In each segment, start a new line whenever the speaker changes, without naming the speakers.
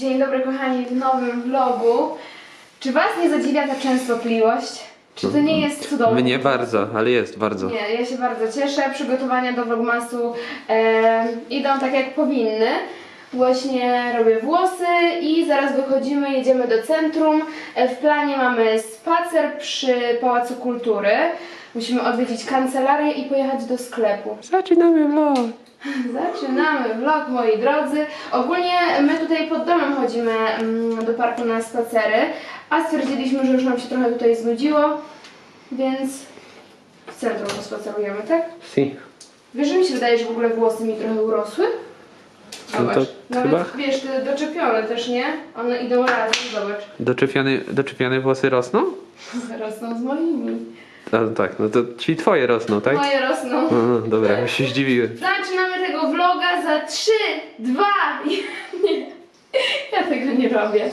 Dzień dobry kochani w nowym vlogu. Czy Was nie zadziwia ta częstotliwość? Czy to nie jest cudowne?
Mnie bardzo, ale jest bardzo.
Nie, ja się bardzo cieszę. Przygotowania do vlogmasu e, idą tak jak powinny. Właśnie robię włosy i zaraz wychodzimy, jedziemy do centrum. E, w planie mamy spacer przy Pałacu Kultury. Musimy odwiedzić kancelarię i pojechać do sklepu.
Zaczynamy vlog.
Zaczynamy vlog, moi drodzy. Ogólnie my tutaj pod domem chodzimy mm, do parku na spacery, a stwierdziliśmy, że już nam się trochę tutaj znudziło, więc w centrum pospacerujemy, tak?
Si.
Wiesz, że mi się wydaje, że w ogóle włosy mi trochę urosły?
No
Zobacz.
to
Nawet,
chyba-
wiesz, te doczepione też, nie? One idą razem, zobacz.
Doczepiane, doczepiane włosy rosną?
Rosną z moimi.
No tak, no to czyli twoje rosną, tak?
Moje rosną.
No, no, dobra, już się zdziwiłem.
Zaczynamy za 3, 2, 1. Ja tego nie robię.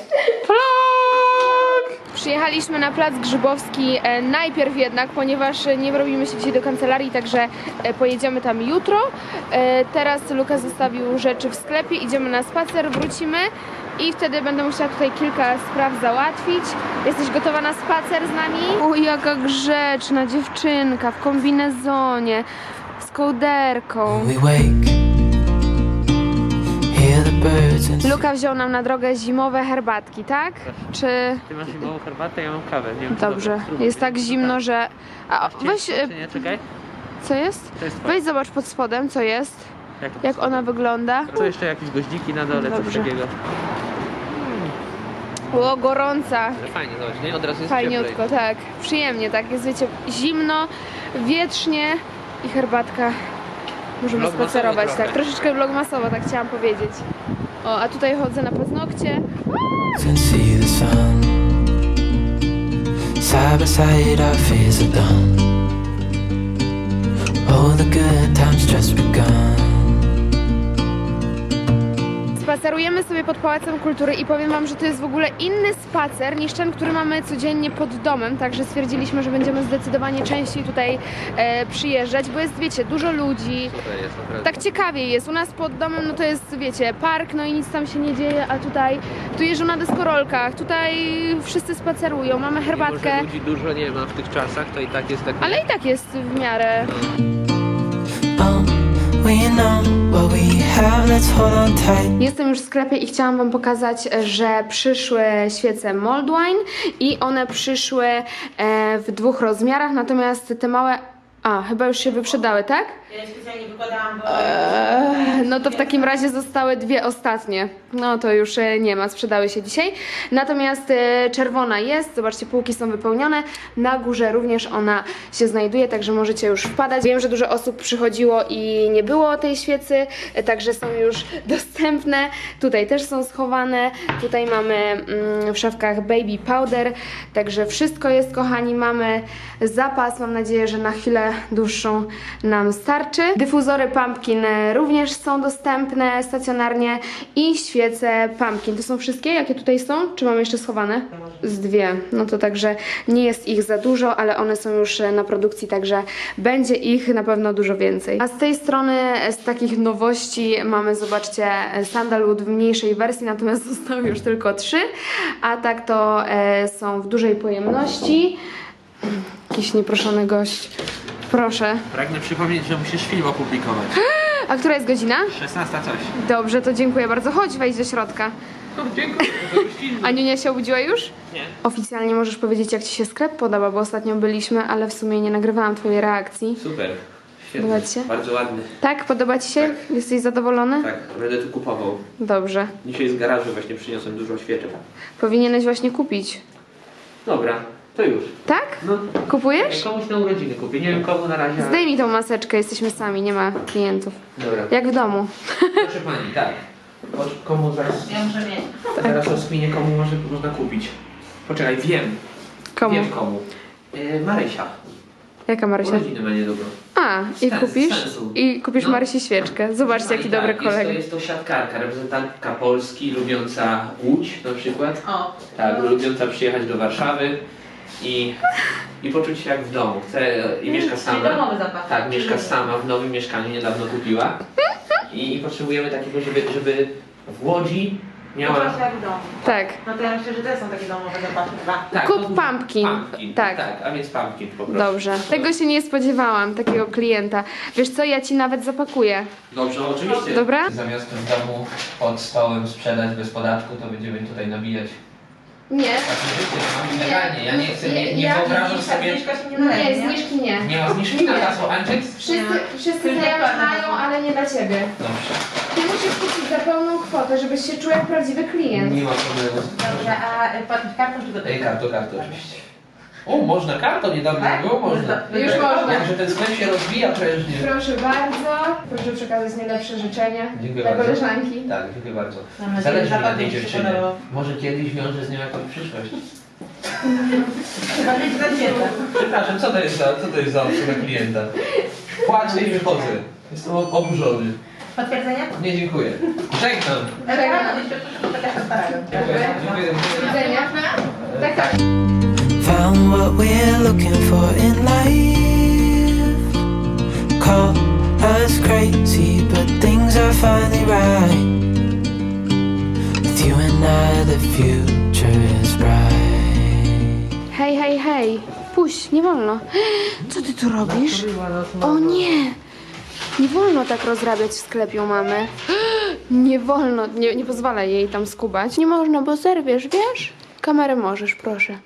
Vlog! Przyjechaliśmy na plac Grzybowski e, najpierw jednak, ponieważ e, nie robimy się dzisiaj do kancelarii, także e, pojedziemy tam jutro. E, teraz Lukas zostawił rzeczy w sklepie, idziemy na spacer, wrócimy i wtedy będę musiała tutaj kilka spraw załatwić. Jesteś gotowa na spacer z nami? O, jaka grzeczna dziewczynka w kombinezonie z kołderką.
We wake,
Luka wziął nam na drogę zimowe herbatki, tak? Czy...
Ty masz zimową herbatę, ja mam kawę. Nie wiem,
Dobrze, jest tak zimno, że... A, weź... e,
nie, czekaj.
Co jest?
To jest twoje.
Weź zobacz pod spodem, co jest.
Jak,
Jak ona wygląda.
Co jeszcze jakieś goździki na dole,
Dobrze.
coś takiego.
O, gorąca.
Ale fajnie, zobacz, nie? Od razu jest
Fajniutko, tak. Przyjemnie, tak. Jest, wiecie, zimno, wietrznie i herbatka. Możemy
Vlogmasowo
spacerować,
trochę.
tak. Troszeczkę vlogmasowo, tak chciałam powiedzieć. O, a tutaj chodzę na paznokcie.
and see the sun. Side by side, our fears are done. Oh, the good times just begun.
Spacerujemy sobie pod Pałacem Kultury i powiem Wam, że to jest w ogóle inny spacer niż ten, który mamy codziennie pod domem, także stwierdziliśmy, że będziemy zdecydowanie częściej tutaj e, przyjeżdżać, bo jest, wiecie, dużo ludzi,
Super jest, naprawdę.
tak ciekawie jest. U nas pod domem, no to jest, wiecie, park, no i nic tam się nie dzieje, a tutaj, tu jeżdżą na deskorolkach, tutaj wszyscy spacerują, mamy
Mimo,
herbatkę,
że ludzi dużo nie ma w tych czasach, to i tak jest tak...
ale i tak jest w miarę...
Oh,
Jestem już w sklepie i chciałam Wam pokazać, że przyszły świece Moldwine i one przyszły e, w dwóch rozmiarach, natomiast te małe... A, chyba już się wyprzedały, tak?
Ja specjalnie wykładałam, bo
Eee, no to w takim razie zostały dwie ostatnie. No to już e, nie ma, sprzedały się dzisiaj. Natomiast e, czerwona jest, zobaczcie, półki są wypełnione. Na górze również ona się znajduje, także możecie już wpadać. Wiem, że dużo osób przychodziło i nie było tej świecy, e, także są już dostępne. Tutaj też są schowane. Tutaj mamy mm, w szafkach baby powder, także wszystko jest, kochani. Mamy zapas, mam nadzieję, że na chwilę dłuższą nam starczy. Dyfuzory pumpkin również są dostępne stacjonarnie i świece pumpkin. To są wszystkie, jakie tutaj są? Czy mamy jeszcze schowane? Z dwie. No to także nie jest ich za dużo, ale one są już na produkcji, także będzie ich na pewno dużo więcej. A z tej strony z takich nowości mamy, zobaczcie, sandalwood w mniejszej wersji, natomiast zostały już tylko trzy, a tak to e, są w dużej pojemności. Jakiś nieproszony gość. Proszę.
Pragnę przypomnieć, że musisz film opublikować.
A która jest godzina?
16 coś.
Dobrze, to dziękuję bardzo. Chodź, wejdź do środka.
No, dziękuję, to już film.
Aniunia się obudziła już?
Nie.
Oficjalnie możesz powiedzieć, jak Ci się sklep podoba, bo ostatnio byliśmy, ale w sumie nie nagrywałam Twojej reakcji.
Super.
Podoba ci się?
Bardzo ładny.
Tak? Podoba Ci się?
Tak.
Jesteś zadowolony?
Tak, będę tu kupował.
Dobrze.
Dzisiaj z garażu właśnie przyniosłem dużo świeczek.
Powinieneś właśnie kupić.
Dobra, to już.
Tak?
No,
Kupujesz?
komuś na urodziny kupię. Nie wiem komu na razie. ale-
Zdejmij tą maseczkę, jesteśmy sami, nie ma klientów.
Dobra.
Jak w domu.
Proszę pani, tak. O, komu zaraz,
ja muszę mieć.
zaraz rozkminię, komu może, można kupić. Poczekaj, wiem.
Komu?
Wiem komu. Yy, Marysia.
Jaka Marysia?
Urodziny ma niedługo.
A, i
Sens-
kupisz?
sensu.
I kupisz
No.
Marysi świeczkę. Zobaczcie,
No
jaki
i
dobry
tak, jest
kolega.
to, jest to siatkarka, reprezentantka Polski, lubiąca Łódź na przykład.
O,
Tak, lubiąca przyjechać do Warszawy i, i poczuć się jak w domu. Chce, I mieszka
czyli
sama.
domowy zapach.
Tak, mieszka sama w nowym mieszkaniu, niedawno kupiła. I potrzebujemy takiego, żeby, żeby w Łodzi Miała...
Miała... jak w domu.
Tak.
No to ja myślę, że te są takie domowe zapaski dwa.
Tak,
Kup
to
pumpkin.
pumpkin.
Tak.
Tak, a więc pumpkin po prostu.
Dobrze. Tego się nie spodziewałam, takiego klienta. Wiesz co, ja ci nawet zapakuję.
Dobrze, oczywiście.
Dobra?
Zamiast w domu pod stołem sprzedać bez podatku, to będziemy tutaj nabijać.
Nie.
Legalnie. Ja nie chcę, nie, nie
Ja-
wyobrażam sobie...
Nie
zniżki nie.
Nie ma zniżki na hasło Angex?
Wszyscy, wszyscy
pana.
mają, ale nie dla ciebie.
Dobrze.
Ty musisz kupić za pełną kwotę, żebyś się czuł jak prawdziwy klient.
Nie ma problemu.
Dobrze, a y, płatność kartą czy gotówką?
Ej, karto, karto oczywiście. O, można kartą, niedawno
Tak?
było, można.
Już można.
Także ten sklep się rozwija prężnie.
Proszę bardzo. Proszę przekazać najlepsze życzenia
Dziękuję
dla
bardzo.
koleżanki.
Tak, dziękuję bardzo.
Mam
Zależy mi na tej dziewczynie. Może kiedyś wiąże z nią jakąś przyszłość.
Chyba być za dietę.
Przepraszam, co to jest za, co to jest za obsługa klienta? Płacę i wychodzę. Jestem ob- oburzony.
Potwierdzenie?
Nie, dziękuję. Żegnam.
Żegnam.
Dziękuję. Dziękuję.
Widzenia. Tak, tak.
Found what we're looking for in life. Call us crazy, but things are finally right. With you and I, the future is bright.
Hej, hej, hej. Puść, nie wolno. Co ty tu robisz? O nie! Nie wolno tak rozrabiać w sklepie u mamy. Nie wolno, nie, nie pozwala jej tam skubać. Nie można, bo zerwiesz, wiesz? Kamerę możesz, proszę.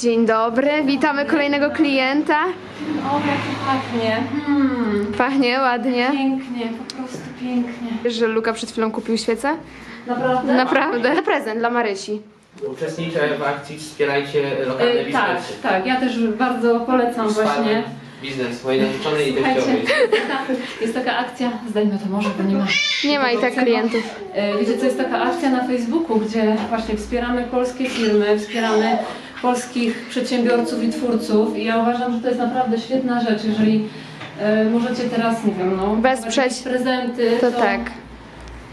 Dzień dobry, witamy kolejnego klienta.
O, jak pachnie. Hmm,
Pachnie ładnie.
pięknie, po prostu pięknie.
Wiesz, że Luka przed chwilą kupił świecę?
Naprawdę?
Naprawdę. Na prezent dla Marysi.
Uczestniczę w akcji Wspierajcie lokalne
E, tak,
biznesy.
tak, ja też bardzo polecam właśnie.
Biznes mojej narzeczonej i teściowej.
jest taka, jest taka akcja, zdajmy to może, bo nie ma.
Nie ma i tak klientów.
E, Wiecie, co jest taka akcja na Facebooku, gdzie właśnie wspieramy polskie firmy, wspieramy polskich przedsiębiorców i twórców i ja uważam, że to jest naprawdę świetna rzecz, jeżeli e, możecie teraz, nie wiem, no,
Wesprzeć.
prezenty,
To tak.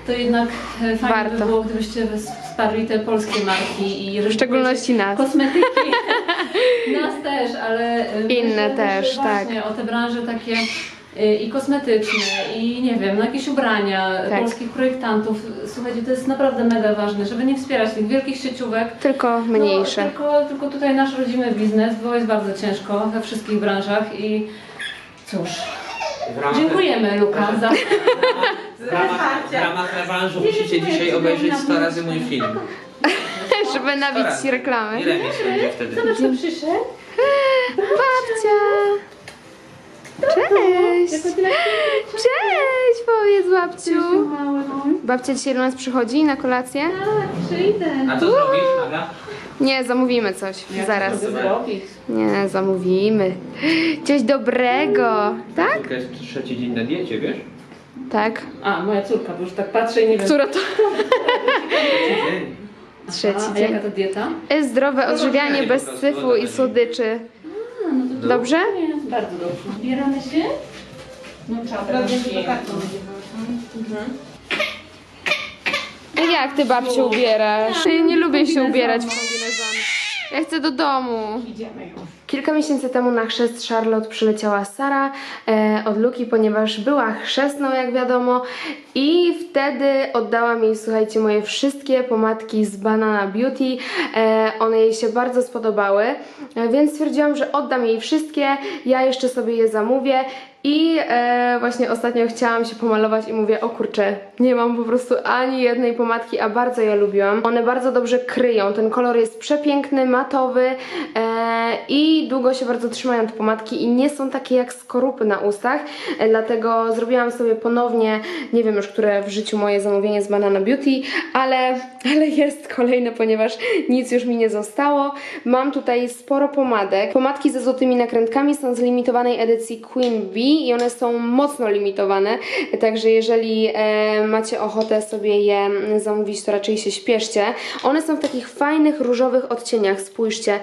to jednak e, fajnie
Warto.
by było, gdybyście wsparli te polskie marki i
W szczególności nas.
kosmetyki. Nas też, ale e,
Inne
myślę,
też, tak.
o te branże takie i kosmetyczne i nie wiem, no jakieś ubrania
Tak.
polskich projektantów. Słuchajcie, to jest naprawdę mega ważne, żeby nie wspierać tych wielkich sieciówek.
Tylko mniejsze.
No, tylko, tylko tutaj nasz rodzimy biznes, bo jest bardzo ciężko we wszystkich branżach i cóż,
ramach-
dziękujemy Luka za...
W ramach, w ramach rewanżu musicie dzisiaj obejrzeć 100 razy mój film.
Żeby nabić reklamy.
I remis będzie wtedy.
Zobacz, kto przyszedł.
Babcia! Cześć! Cześć! Powiedz babciu! Babcia dzisiaj do nas przychodzi na kolację?
Tak, przyjdę.
A co zrobisz, Aga?
Nie, zamówimy coś. Zaraz.
Zrobić?
Nie, zamówimy. Coś dobrego. Tak?
To jest trzeci dzień na diecie, wiesz?
Tak.
A, moja córka, bo już tak patrzę i nie wiem.
Która to?
Trzeci dzień.
Trzeci
A, a
dzień.
jaka to dieta?
Zdrowe odżywianie bez syfu i słodyczy.
No to
Dobrze?
Nie, bardzo dobrze. Zbieramy się? No czapę.
Teraz to kartą.
Jak ty babciu ubierasz? Ja nie lubię się ubierać w kombinezony. Ja chcę do domu.
Idziemy już.
Kilka miesięcy temu na chrzest Charlotte przyleciała Sara e, od Luki, ponieważ była chrzestną, jak wiadomo, i wtedy oddałam jej, słuchajcie, moje wszystkie pomadki z Banana Beauty. E, one jej się bardzo spodobały, e, więc stwierdziłam, że oddam jej wszystkie. Ja jeszcze sobie je zamówię. I e, właśnie ostatnio chciałam się pomalować i mówię, o kurczę, nie mam po prostu ani jednej pomadki, a bardzo je lubiłam. One bardzo dobrze kryją, ten kolor jest przepiękny, matowy e, i długo się bardzo trzymają te pomadki i nie są takie jak skorupy na ustach, e, dlatego zrobiłam sobie ponownie, nie wiem już, które w życiu moje zamówienie z Banana Beauty, ale, ale jest kolejne, ponieważ nic już mi nie zostało. Mam tutaj sporo pomadek. Pomadki ze złotymi nakrętkami są z limitowanej edycji Queen Bee i one są mocno limitowane, także jeżeli e, macie ochotę sobie je zamówić, to raczej się śpieszcie. One są w takich fajnych, różowych odcieniach, spójrzcie.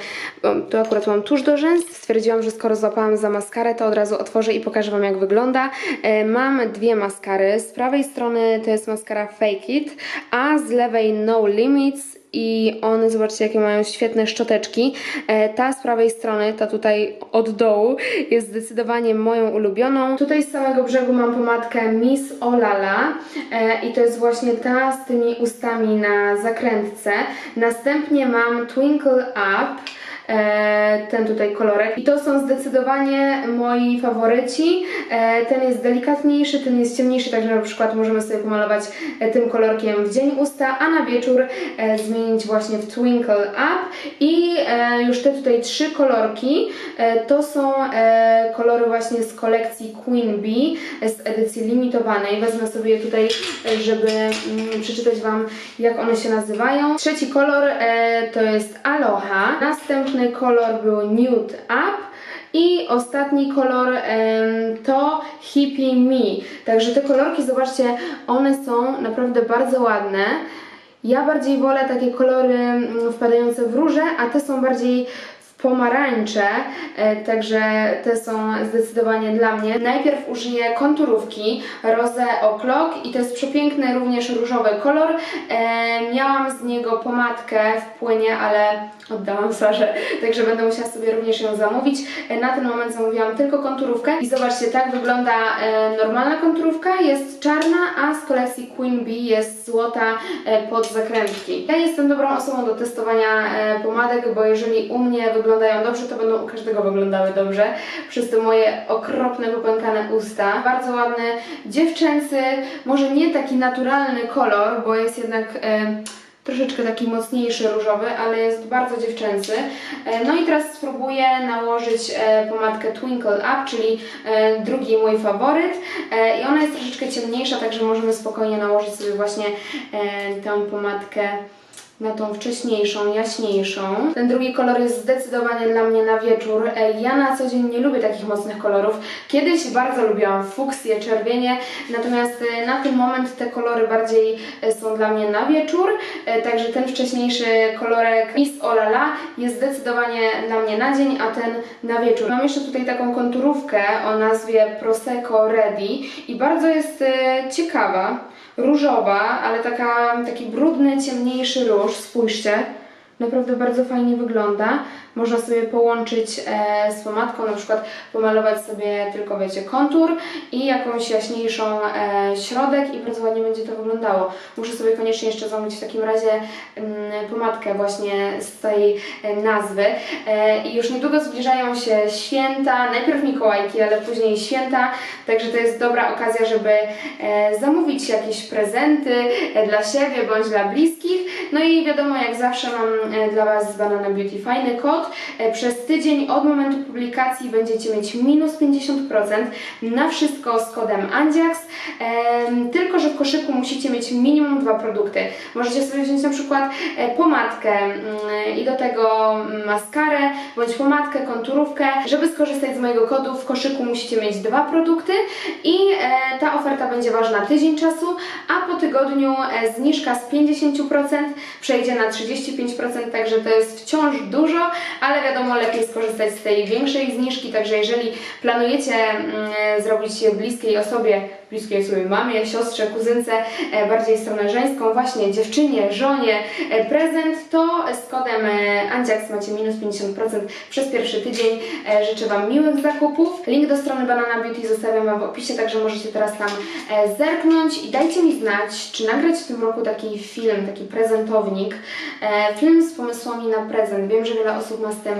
Tu akurat mam tuż do rzęs. Stwierdziłam, że skoro złapałam za maskarę, to od razu otworzę i pokażę Wam jak wygląda. E, mam dwie maskary. Z prawej strony to jest maskara Fake It, a z lewej No Limits i one, zobaczcie, jakie mają świetne szczoteczki. E, ta z prawej strony, ta tutaj od dołu, jest zdecydowanie moją ulubioną. Tutaj z samego brzegu mam pomadkę Miss Olala e, i to jest właśnie ta z tymi ustami na zakrętce. Następnie mam Twinkle Up ten tutaj kolorek. I to są zdecydowanie moi faworyci. E, ten jest delikatniejszy, ten jest ciemniejszy, także na przykład możemy sobie pomalować e, tym kolorkiem w dzień usta, a na wieczór e, zmienić właśnie w Twinkle Up. I e, już te tutaj trzy kolorki e, to są e, kolory właśnie z kolekcji Queen Bee e, z edycji limitowanej. Wezmę sobie je tutaj, e, żeby mm, przeczytać Wam, jak one się nazywają. Trzeci kolor e, to jest Aloha. Następny kolor był Nude Up. I ostatni kolor to Hippie Me. Także te kolorki, zobaczcie, one są naprawdę bardzo ładne. Ja bardziej wolę takie kolory mm, wpadające w róże, a te są bardziej pomarańcze, e, także te są zdecydowanie dla mnie. Najpierw użyję konturówki Rose O'Clock i to jest przepiękny również różowy kolor. E, miałam z niego pomadkę w płynie, ale oddałam Sarze, także będę musiała sobie również ją zamówić. E, na ten moment zamówiłam tylko konturówkę i zobaczcie, tak wygląda normalna konturówka, jest czarna, a z kolekcji Queen Bee jest złota pod zakrętki. Ja jestem dobrą osobą do testowania pomadek, bo jeżeli u mnie wyglądają dobrze, to będą u każdego wyglądały dobrze, przez te moje okropne, popękane usta. Bardzo ładny, dziewczęcy, może nie taki naturalny kolor, bo jest jednak... E, troszeczkę taki mocniejszy różowy, ale jest bardzo dziewczęcy. E, No i teraz spróbuję nałożyć e, pomadkę Twinkle Up, czyli e, drugi mój faworyt. I ona jest troszeczkę ciemniejsza, także możemy spokojnie nałożyć sobie właśnie tę pomadkę na tą wcześniejszą, jaśniejszą. Ten drugi kolor jest zdecydowanie dla mnie na wieczór. Ja na co dzień nie lubię takich mocnych kolorów. Kiedyś bardzo lubiłam fuksję, czerwienie, natomiast e, na ten moment te kolory bardziej e, są dla mnie na wieczór. E, Także ten wcześniejszy kolorek Miss Olala jest zdecydowanie dla mnie na dzień, a ten na wieczór. Mam jeszcze tutaj taką konturówkę o nazwie Prosecco Ready i bardzo jest ciekawa różowa, ale taka, taki brudny, ciemniejszy róż, spójrzcie. Naprawdę bardzo fajnie wygląda. Można sobie połączyć e, z pomadką, na przykład pomalować sobie tylko, wiecie, kontur i jakąś jaśniejszą e, środek i bardzo ładnie będzie to wyglądało. Muszę sobie koniecznie jeszcze zamówić w takim razie mm, pomadkę właśnie z tej e, nazwy. I już niedługo zbliżają się święta, najpierw Mikołajki, ale później święta, także to jest dobra okazja, żeby zamówić jakieś prezenty dla siebie bądź dla bliskich. No i wiadomo, jak zawsze mam dla Was z Banana Beauty fajny kod. E, Przez tydzień od momentu publikacji będziecie mieć minus 50% na wszystko z kodem ANDZIAX, Em, tylko że w koszyku musicie mieć minimum dwa produkty. Możecie sobie wziąć na przykład e, pomadkę mm, i do tego maskarę, bądź pomadkę, konturówkę. Żeby skorzystać z mojego kodu w koszyku musicie mieć dwa produkty i e, ta oferta będzie ważna tydzień czasu, a po tygodniu zniżka z 50% przejdzie na 35%, także to jest wciąż dużo, ale wiadomo, lepiej skorzystać z tej większej zniżki, także jeżeli planujecie mm, zrobić bliskiej osobie, bliskiej sobie mamie, siostrze, kuzynce, e, bardziej stronę żeńską, właśnie dziewczynie, żonie e, prezent, to z kodem e, Andziaks macie minus 50% przez pierwszy tydzień. Życzę Wam miłych zakupów. Link do strony Banana Beauty zostawiam Wam w opisie, także możecie teraz tam zerknąć i dajcie mi znać, czy nagrać w tym roku taki film, taki prezentownik, film z pomysłami na prezent. Wiem, że wiele osób ma z tym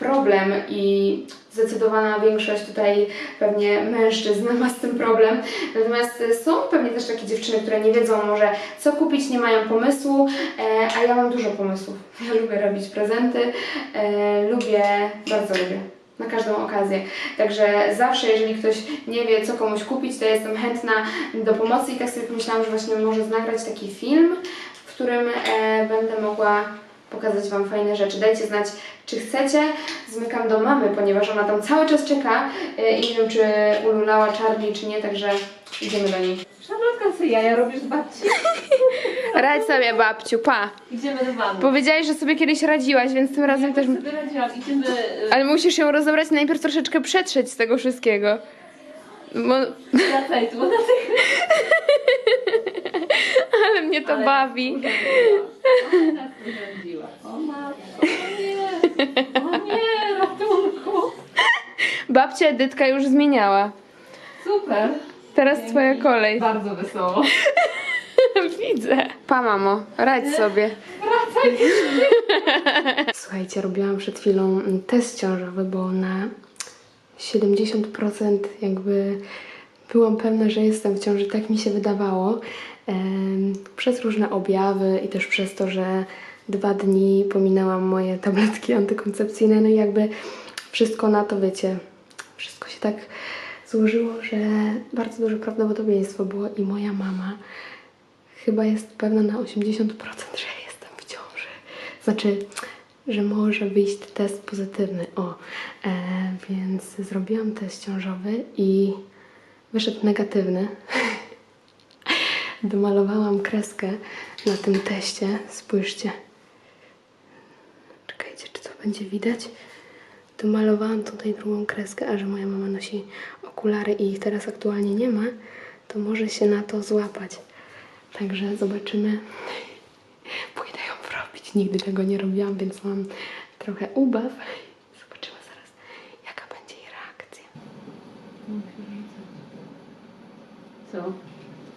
problem i zdecydowana większość tutaj pewnie mężczyzn ma z tym problem. Natomiast e, są pewnie też takie dziewczyny, które nie wiedzą może co kupić, nie mają pomysłu, e, a ja mam dużo pomysłów. Ja lubię robić prezenty, e, lubię, bardzo lubię. Na każdą okazję. Także zawsze, jeżeli ktoś nie wie, co komuś kupić, to jestem chętna do pomocy i tak sobie pomyślałam, że właśnie może nagrać taki film, w którym e, będę mogła pokazać Wam fajne rzeczy. Dajcie znać, czy chcecie. Zmykam do mamy, ponieważ ona tam cały czas czeka e, i nie wiem, czy ululała Charlie, czy nie, także idziemy do niej.
Szarlotka, co jaja robisz babci?
Radź sobie, babciu, pa.
Idziemy do wamy.
Powiedziałaś, że sobie kiedyś radziłaś, więc tym razem też...
sobie radziłam. Idziemy... y,
Ale musisz ją rozebrać i najpierw troszeczkę przetrzeć z tego wszystkiego. Bo...
Wracaj tu.
Ale mnie to
Ale-
bawi.
Ona nas urządziła. O matko, o nie, o nie, ratunku.
Babcia Edytka już zmieniała.
Super.
Teraz twoja kolej.
Bardzo wesoło.
Widzę. Pa mamo, radź sobie. Słuchajcie, robiłam przed chwilą test ciążowy, bo na 70% jakby byłam pewna, że jestem w ciąży, tak mi się wydawało. Przez różne objawy i też przez to, że dwa dni pominęłam moje tabletki antykoncepcyjne, no i jakby wszystko na to, wiecie, wszystko się tak złożyło, że bardzo duże prawdopodobieństwo było i moja mama chyba jest pewna na 80%, że jestem w ciąży. Znaczy, że może wyjść test pozytywny. O, e, więc zrobiłam test ciążowy i wyszedł negatywny. Domalowałam kreskę na tym teście. Spójrzcie. Czekajcie, czy to będzie widać? Domalowałam tutaj drugą kreskę, a że moja mama nosi okulary i ich teraz aktualnie nie ma, to może się na to złapać. Także zobaczymy. Nigdy tego nie robiłam, więc mam trochę ubaw. Zobaczymy zaraz, jaka będzie jej reakcja.
Co?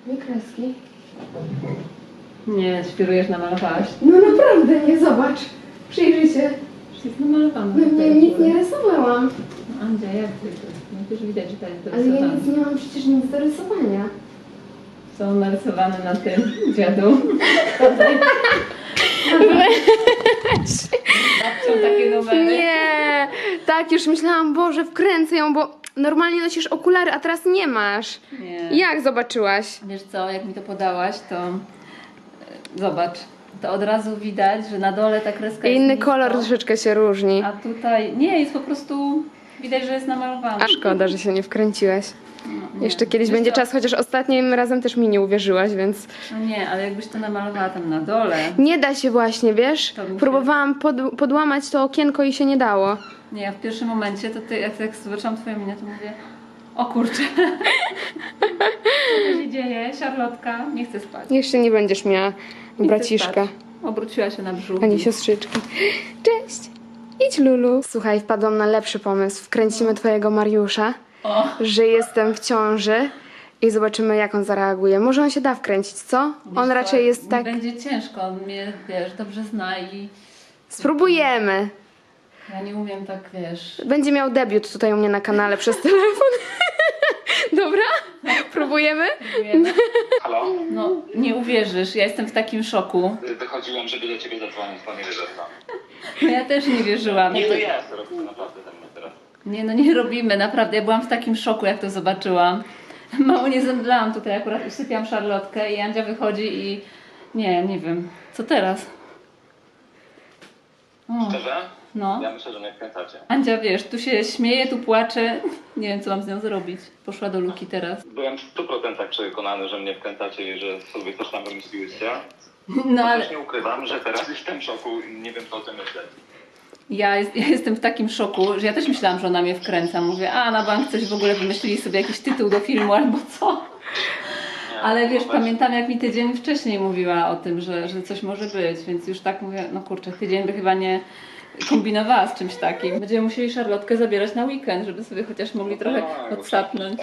Dwie kreski.
Nie, świrujesz, namalowałaś.
No naprawdę, nie zobacz. Przyjrzyj się.
Jest namalowana.
No nie, nic nie rysowałam.
Andzia, jak ty to? No przecież widać, że to jest
Ale ja
dorysowane.
nic nie mam przecież nic do rysowania.
Są narysowane na tym dziadu. Babcią takie numery.
Nie, tak już myślałam, Boże, wkręcę ją, bo normalnie nosisz okulary, a teraz nie masz.
Nie.
Jak zobaczyłaś?
Wiesz co, jak mi to podałaś, to e, zobacz, to od razu widać, że na dole ta kreska jest
Inny
nisko,
kolor troszeczkę się różni.
A tutaj nie, jest po prostu widać, że jest namalowana.
A szkoda, że się nie wkręciłaś.
No.
Jeszcze kiedyś
Wiesz
będzie
co,
czas, chociaż ostatnim razem też mi nie uwierzyłaś, więc
No nie, ale jakbyś to namalowała tam na dole.
nie da się właśnie, wiesz?
To
Próbowałam pod, podłamać to okienko i się nie dało.
Nie, ja w pierwszym momencie, to ty, jak, jak zobaczyłam twoją minę, to mówię, o kurczę. Co się dzieje? Szarlotka, nie chcę spać.
Jeszcze nie będziesz miała
Nie
braciszka.
Obróciła się na brzuch.
ani siostrzyczki. Cześć! Idź Lulu. Słuchaj, wpadłam na lepszy pomysł. Wkręcimy twojego Mariusza,
O,
że jestem w ciąży i zobaczymy jak on zareaguje. Może on się da wkręcić, co?
wiesz
On
co,
raczej jest tak...
Będzie ciężko, on mnie, wiesz, dobrze zna i
Spróbujemy.
ja nie umiem tak, wiesz...
Będzie miał debiut tutaj u mnie na kanale przez telefon. Dobra? Próbujemy?
Próbujemy.
Halo?
No, nie uwierzysz, ja jestem w takim szoku.
Wychodziłem, żeby do ciebie zadzwonić, to nie wierzę w to.
No ja też nie wierzyłam.
Nie, to jest, robimy naprawdę teraz.
Nie, no nie robimy, naprawdę. Ja byłam w takim szoku, jak to zobaczyłam. Mało nie zemdlałam tutaj, akurat usypiam szarlotkę i Andzia wychodzi i... Nie, nie wiem. Co teraz? O,
Szczerze?
no.
Ja myślę, że mnie wkręcacie.
Andzia, wiesz, tu się śmieje, tu płacze. Nie wiem, co mam z nią zrobić. Poszła do Luki teraz.
Byłem w 100% przekonany, że mnie wkręcacie i że sobie coś tam wymyśliłyście.
No ale
Chociaż nie ukrywam, że teraz jestem w szoku i nie wiem co o tym myśleć.
Ja, jest, ja jestem w takim szoku, że ja też myślałam, że ona mnie wkręca. Mówię, a na bank coś w ogóle wymyślili sobie jakiś tytuł do filmu albo co. Ale wiesz,
no,
pamiętam jak mi tydzień wcześniej mówiła o tym, że, że coś może być, więc już tak mówię, no kurczę, tydzień by chyba nie kombinowała z czymś takim. Będziemy musieli Szarlotkę zabierać na weekend, żeby sobie chociaż mogli trochę
Tak,
odsapnąć.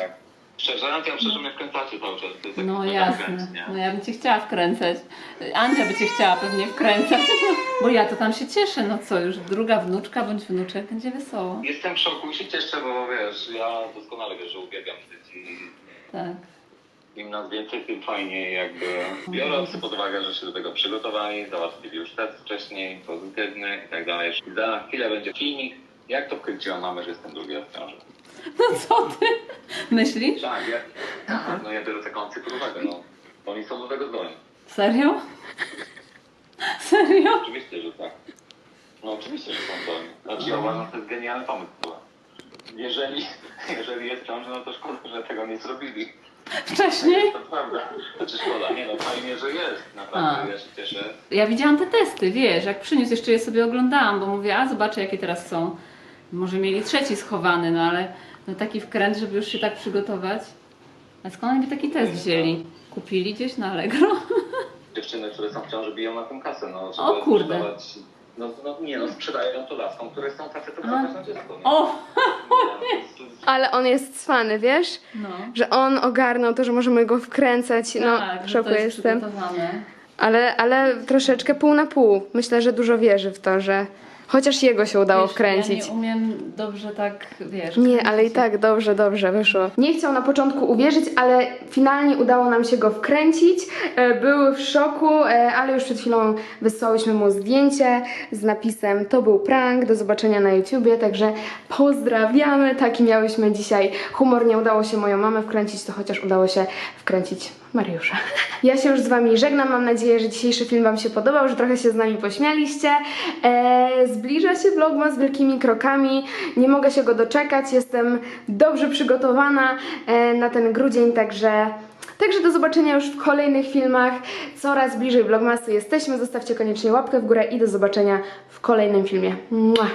Szczerze, ja myślę, że mnie wkręcacie cały czas.
No jasne, no ja bym Cię chciała wkręcać. Andzia by Cię chciała pewnie wkręcać, bo ja to tam się cieszę, no co, już druga wnuczka bądź wnuczek, będzie wesoło.
Jestem w szoku i się cieszę, bo wiesz, ja doskonale wiesz, że uwielbiam dzieci.
Tak.
Im nas więcej, tym fajniej jakby. Biorąc pod uwagę, że się do tego przygotowali, załatwili już test wcześniej, pozytywny i tak dalej. Za chwilę będzie filmik, jak to wkręciła mamę, że jestem drugi raz w ciąży.
No co Ty myślisz?
Tak, ja, no ja biorę taką uwagę, no. Oni są do tego zdolni.
Serio? Serio?
Oczywiście, że tak. No oczywiście, że są zdolni. Znaczy ja uważam, że to jest genialny pomysł. Jeżeli, jeżeli jest ciąży, no to szkoda, że tego nie zrobili.
Wcześniej?
To prawda. Znaczy szkoda, nie no, fajnie, że jest. Naprawdę, ja się cieszę.
Ja widziałam te testy, wiesz, jak przyniósł, jeszcze je sobie oglądałam, bo mówię, a zobaczę jakie teraz są. Może mieli trzeci schowany, no ale no taki wkręt, żeby już się tak przygotować. A skąd oni by taki test wzięli? Kupili gdzieś na Allegro?
Dziewczyny, które są w ciąży, biją na tym kasę. No,
O kurde.
sprzedawać- No, no nie no, sprzedają to laskom, które są facetów
A.
każdą dziecko. nie?
O!
Ale on jest cwany, wiesz?
No.
Że on ogarnął to, że możemy go wkręcać. No,
tak,
w szoku jestem. Ale, ale troszeczkę pół na pół. Myślę, że dużo wierzy w to, że chociaż jego się udało
Wiesz,
wkręcić.
Ja nie umiem dobrze tak, wiesz...
Nie, ale i tak dobrze, dobrze wyszło. Nie chciał na początku uwierzyć, ale finalnie udało nam się go wkręcić. E, Był w szoku, e, ale już przed chwilą wysłałyśmy mu zdjęcie z napisem to był prank, do zobaczenia na YouTubie, także pozdrawiamy. Taki miałyśmy dzisiaj humor. Nie udało się moją mamę wkręcić, to chociaż udało się wkręcić Mariusza. Ja się już z Wami żegnam. Mam nadzieję, że dzisiejszy film Wam się podobał, że trochę się z nami pośmialiście. E, zbliża się vlogmas z wielkimi krokami. Nie mogę się go doczekać. Jestem dobrze przygotowana e, na ten grudzień, także. Także do zobaczenia już w kolejnych filmach. Coraz bliżej vlogmasu jesteśmy. Zostawcie koniecznie łapkę w górę i do zobaczenia w kolejnym filmie. Mua.